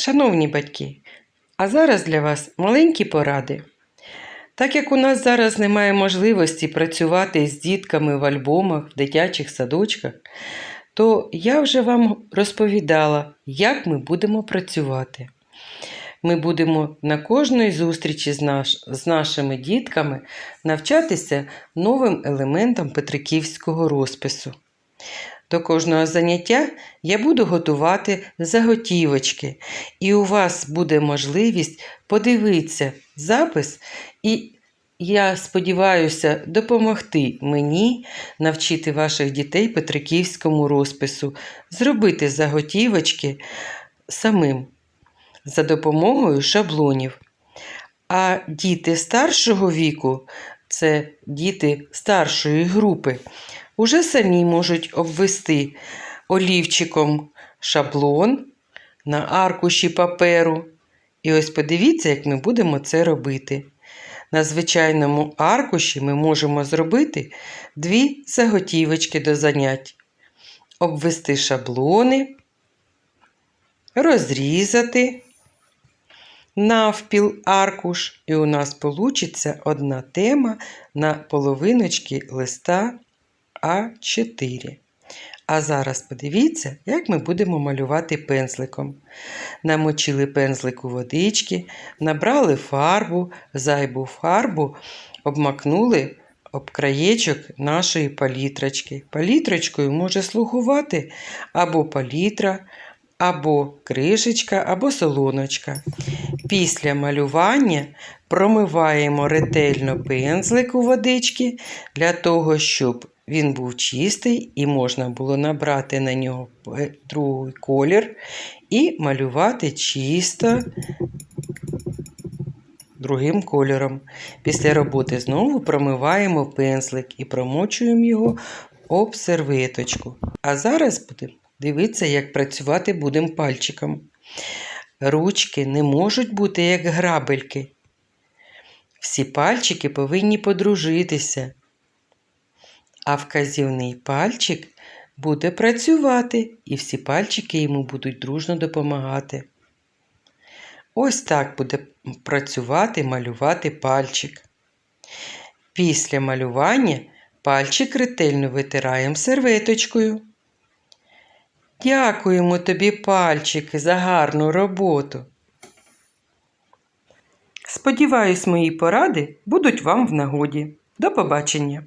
Шановні батьки, а зараз для вас маленькі поради. Так як у нас зараз немає можливості працювати з дітками в альбомах, в дитячих садочках, то я вже вам розповідала, як ми будемо працювати. Ми будемо на кожної зустрічі з, наш, з нашими дітками навчатися новим елементам петриківського розпису. До кожного заняття я буду готувати заготівочки, і у вас буде можливість подивитися запис, і я сподіваюся допомогти мені навчити ваших дітей петриківському розпису, зробити заготівочки самим за допомогою шаблонів. А діти старшого віку, це діти старшої групи, уже самі можуть обвести олівчиком шаблон на аркуші паперу. І ось подивіться, як ми будемо це робити. На звичайному аркуші ми можемо зробити дві заготівочки до занять, обвести шаблони, розрізати навпіл аркуш, і у нас получиться одна тема на половиночки листа А4. А зараз подивіться, як ми будемо малювати пензликом. Намочили пензлик у водички, набрали фарбу, зайбу фарбу, обмакнули об краєчок нашої палітрочки. Палітрочкою може слугувати або палітра, або кришечка, або солоночка. Після малювання промиваємо ретельно пензлик у водички для того, щоб він був чистий і можна було набрати на нього другий колір і малювати чисто другим кольором. Після роботи знову промиваємо пензлик і промочуємо його об серветочку. А зараз будемо дивитися, як працювати будемо пальчиком. Ручки не можуть бути як грабельки. Всі пальчики повинні подружитися, а вказівний пальчик буде працювати, і всі пальчики йому будуть дружно допомагати. Ось так буде працювати, малювати пальчик. Після малювання пальчик ретельно витираємо серветочкою. Дякуємо тобі, пальчики, за гарну роботу. Сподіваюсь, мої поради будуть вам в нагоді. До побачення!